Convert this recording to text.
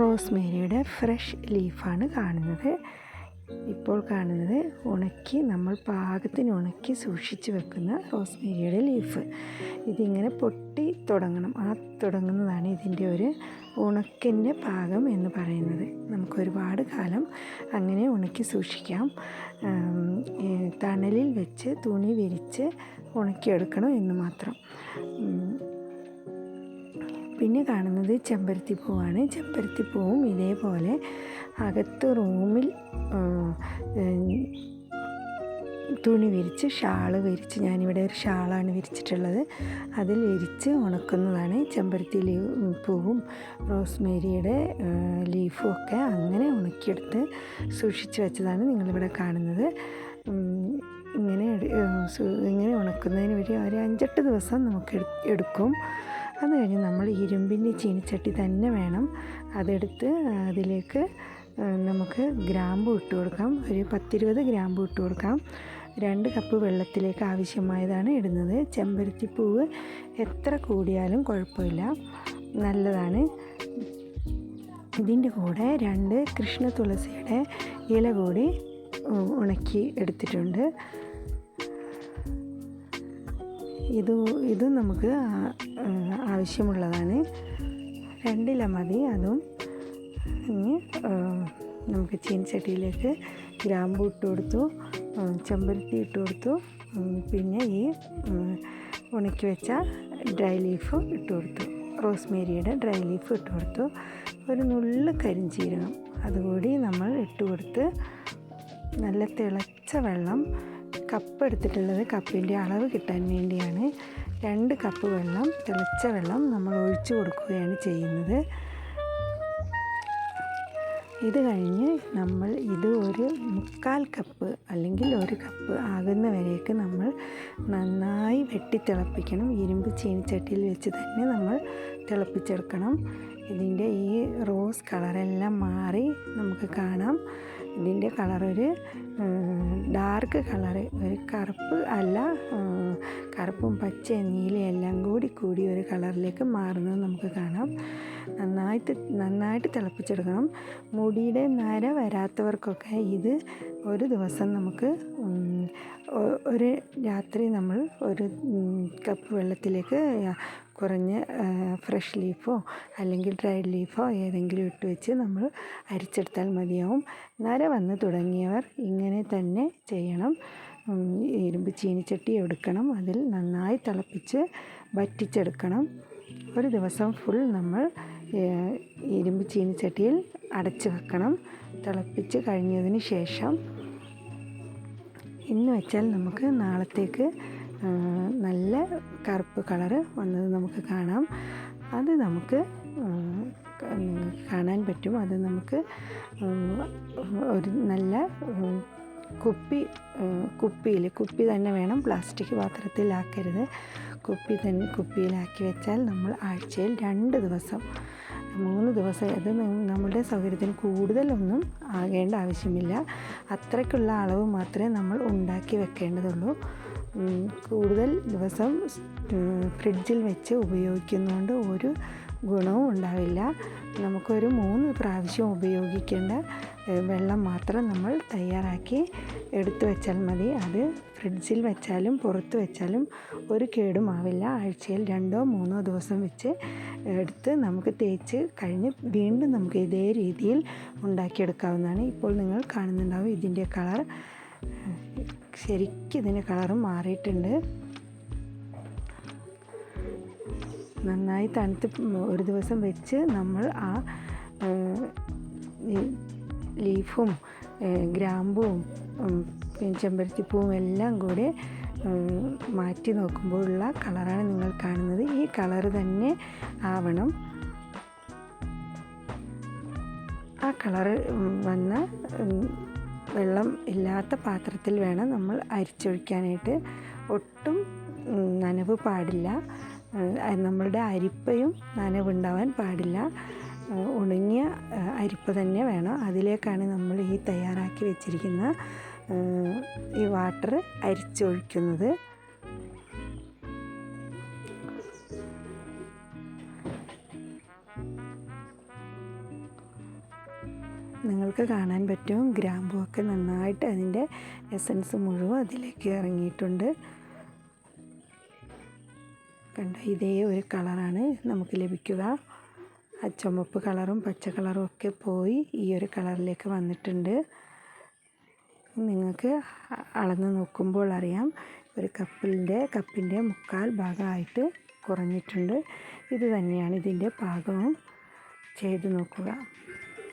റോസ്മേരിയുടെ fresh ലീഫാണ് കാണുന്നത്. ഇപ്പോൾ കാണുന്നത് ഉണക്കി നമ്മൾ പാകത്തിന് ഉണക്കി സൂക്ഷിച്ച് വെക്കുന്ന റോസ്മേരിയുടെ ലീഫ്. ഇതിങ്ങനെ പൊട്ടി തുടങ്ങണം. ആ തുടങ്ങുന്നതാണ് ഇതിന്റെ ഒരു ഉണക്കിന്റെ പാകം എന്ന് പറയുന്നത്. നമുക്ക് ഒരുപാട് കാലം അങ്ങനെ ഉണക്കി സൂക്ഷിക്കാം. തണലിൽ വെച്ച് തുണി വിരിച്ച് ഉണക്കിയെടുക്കണം എന്ന് മാത്രം. പിന്നെ കാണുന്നത് ചെമ്പരത്തിപ്പൂവാണ് ചെമ്പരത്തിപ്പൂവും ഇതേപോലെ അകത്ത് റൂമിൽ തുണി വിരിച്ച് ഷാൾ വിരിച്ച് ഞാനിവിടെ ഒരു ഷാളാണ് വിരിച്ചിട്ടുള്ളത്. അതിൽ വിരിച്ച് ഉണക്കുന്നതാണ്. ചെമ്പരത്തി ലീവ് പൂവും റോസ്മേരിയുടെ ലീഫും ഒക്കെ അങ്ങനെ ഉണക്കിയെടുത്ത് സൂക്ഷിച്ച് വെച്ചതാണ് നിങ്ങളിവിടെ കാണുന്നത്. ഇങ്ങനെ ഇങ്ങനെ ഉണക്കുന്നതിന് വേണ്ടി ഒരു അഞ്ചെട്ട് ദിവസം നമുക്ക് എടുക്കും. അത് കഴിഞ്ഞ് നമ്മൾ ഇരുമ്പിന്റെ ചീനിച്ചട്ടി തന്നെ വേണം. അതെടുത്ത് അതിലേക്ക് നമുക്ക് ഗ്രാമ്പു ഇട്ട് കൊടുക്കാം. ഒരു പത്തിരുപത് ഗ്രാമ്പു ഇട്ട് കൊടുക്കാം. രണ്ട് കപ്പ് വെള്ളത്തിലേക്ക് ആവശ്യമായതാണ് ഇടുന്നത്. ചെമ്പരത്തിപ്പൂവ് എത്ര കൂടിയാലും കുഴപ്പമില്ല. നല്ലതാണ്. ഇതിന്റെ കൂടെ രണ്ട് കൃഷ്ണ തുളസിയുടെ ഇല കൂടി ഉണക്കി എടുത്തിട്ടുണ്ട്. ഇത് ഇത് നമുക്ക് ആവശ്യമുള്ളതാണ്. രണ്ടില മതി അതും. ഇനി നമുക്ക് ചീനച്ചട്ടിയിലേക്ക് ഗ്രാമ്പു ഇട്ട് കൊടുത്തു ചെമ്പരത്തി ഇട്ട് കൊടുത്തു പിന്നെ ഈ ഉണക്കി വെച്ച ഡ്രൈ ലീഫ് ഇട്ട് കൊടുത്തു. റോസ്മേരിയുടെ ഡ്രൈ ലീഫ് ഇട്ട് കൊടുത്തു. ഒരു നുള്ളു കരിഞ്ചീരകം അതുകൂടി നമ്മൾ ഇട്ട് കൊടുത്ത് നല്ല തിളച്ച വെള്ളം കപ്പ് എടുത്തിട്ടുള്ളത് കപ്പിന്റെ അളവ് കിട്ടാൻ വേണ്ടിയാണ്. രണ്ട് കപ്പ് വെള്ളം തിളച്ച വെള്ളം നമ്മൾ ഒഴിച്ചു കൊടുക്കുകയാണ് ചെയ്യുന്നത്. ഇത് കഴിഞ്ഞ് നമ്മൾ ഇത് ഒരു മുക്കാൽ കപ്പ് അല്ലെങ്കിൽ ഒരു കപ്പ് ആകുന്ന വരേക്ക് നമ്മൾ നന്നായി വെട്ടി തിളപ്പിക്കണം ഇരുമ്പ് ചീനിച്ചട്ടിയിൽ വെച്ച് തന്നെ നമ്മൾ തിളപ്പിച്ചെടുക്കണം. ഇതിന്റെ ഈ റോസ് കളറെല്ലാം മാറി നമുക്ക് കാണാം. ഇതിന്റെ കളറൊരു ഡാർക്ക് കളറ് ഒരു കറുപ്പ് അല്ല കറുപ്പും പച്ചയും നീലയും എല്ലാം കൂടി കൂടി ഒരു കളറിലേക്ക് മാറുന്നത് നമുക്ക് കാണാം. നന്നായിട്ട് നന്നായിട്ട് തിളപ്പിച്ചെടുക്കണം. മുടിയുടെ നര വരാത്തവർക്കൊക്കെ ഇത് ഒരു ദിവസം നമുക്ക് ഒരു രാത്രി നമ്മൾ ഒരു കപ്പ് വെള്ളത്തിലേക്ക് കുറഞ്ഞ് ഫ്രഷ് ലീഫോ അല്ലെങ്കിൽ ഡ്രൈഡ് ലീഫോ ഏതെങ്കിലും ഇട്ട് വെച്ച് നമ്മൾ അരിച്ചെടുത്താൽ മതിയാവും. നര വന്ന് തുടങ്ങിയവർ ഇങ്ങനെ തന്നെ ചെയ്യണം. ഇരുമ്പ് ചീനിച്ചട്ടി എടുക്കണം. അതിൽ നന്നായി തിളപ്പിച്ച് വറ്റിച്ചെടുക്കണം. ഒരു ദിവസം ഫുൾ നമ്മൾ ഇരുമ്പ് ചീനിച്ചട്ടിയിൽ അടച്ച് വെക്കണം. തിളപ്പിച്ച് കഴിഞ്ഞതിന് ശേഷം ഇന്ന് വെച്ചാൽ നമുക്ക് നാളത്തേക്ക് നല്ല കറുപ്പ് കളറ് വന്നത് നമുക്ക് കാണാം. അത് നമുക്ക് കാണാൻ പറ്റും. അത് നമുക്ക് ഒരു നല്ല കുപ്പി കുപ്പിയിൽ കുപ്പി തന്നെ വേണം. പ്ലാസ്റ്റിക് പാത്രത്തിലാക്കരുത്. കുപ്പി തന്നെ കുപ്പിയിലാക്കി വെച്ചാൽ നമ്മൾ ആഴ്ചയിൽ രണ്ട് ദിവസം മൂന്ന് ദിവസം അത് നമ്മുടെ സൗകര്യത്തിന് കൂടുതലൊന്നും ആകേണ്ട ആവശ്യമില്ല. അത്രയ്ക്കുള്ള അളവ് മാത്രമേ നമ്മൾ ഉണ്ടാക്കി വെക്കേണ്ടതുള്ളൂ. കൂടുതൽ ദിവസം ഫ്രിഡ്ജിൽ വെച്ച് ഉപയോഗിക്കുന്നതുകൊണ്ട് ഒരു ഗുണവും ഉണ്ടാവില്ല. നമുക്കൊരു മൂന്ന് പ്രാവശ്യം ഉപയോഗിക്കേണ്ട വെള്ളം മാത്രം നമ്മൾ തയ്യാറാക്കി എടുത്തു വെച്ചാൽ മതി. അത് ഫ്രിഡ്ജിൽ വെച്ചാലും പുറത്ത് വെച്ചാലും ഒരു കേടുമാവില്ല. ആഴ്ചയിൽ രണ്ടോ മൂന്നോ ദിവസം വെച്ച് എടുത്ത് നമുക്ക് തേച്ച് കഴിഞ്ഞ് വീണ്ടും നമുക്ക് ഇതേ രീതിയിൽ ഉണ്ടാക്കിയെടുക്കാവുന്നതാണ്. ഇപ്പോൾ നിങ്ങൾ കാണുന്നുണ്ടാവും ഇതിന്റെ കളർ. ശരിക്കും ഇതിന്റെ കളറും മാറിയിട്ടുണ്ട്. നന്നായി തണുത്ത് ഒരു ദിവസം വെച്ച് നമ്മൾ ആ ലീഫും ഗ്രാമ്പും ചെമ്പരത്തിപ്പൂവും എല്ലാം കൂടെ മാറ്റി നോക്കുമ്പോഴുള്ള കളറാണ് നിങ്ങൾ കാണുന്നത്. ഈ കളറ് തന്നെ ആവണം. ആ കളറ് വന്ന വെള്ളം ഇല്ലാത്ത പാത്രത്തിൽ വേണം നമ്മൾ അരിച്ചൊഴിക്കാനായിട്ട്. ഒട്ടും നനവ് പാടില്ല. നമ്മളുടെ അരിപ്പയും നനവുണ്ടാവാൻ പാടില്ല. ഉണങ്ങിയ അരിപ്പ തന്നെ വേണം. അതിലേക്കാണ് നമ്മൾ ഈ തയ്യാറാക്കി വെച്ചിരിക്കുന്ന ഈ വാട്ടർ അരിച്ചൊഴിക്കുന്നത്. നിങ്ങൾക്ക് കാണാൻ പറ്റും ഗ്രാമ്പുമൊക്കെ നന്നായിട്ട് അതിന്റെ എസൻസ് മുഴുവൻ അതിലേക്ക് ഇറങ്ങിയിട്ടുണ്ട്. കണ്ടോ? ഇതേ ഒരു കളറാണ് നമുക്ക് ലഭിക്കുക. ആ ചുമപ്പ് കളറും പച്ച കളറും ഒക്കെ പോയി ഈ ഒരു കളറിലേക്ക് വന്നിട്ടുണ്ട്. നിങ്ങൾക്ക് അളന്ന് നോക്കുമ്പോൾ അറിയാം ഒരു കപ്പിന്റെ കപ്പിന്റെ മുക്കാൽ ഭാഗമായിട്ട് കുറഞ്ഞിട്ടുണ്ട്. ഇത് തന്നെയാണ് ഇതിന്റെ പാകവും. ചെയ്ത് നോക്കുക.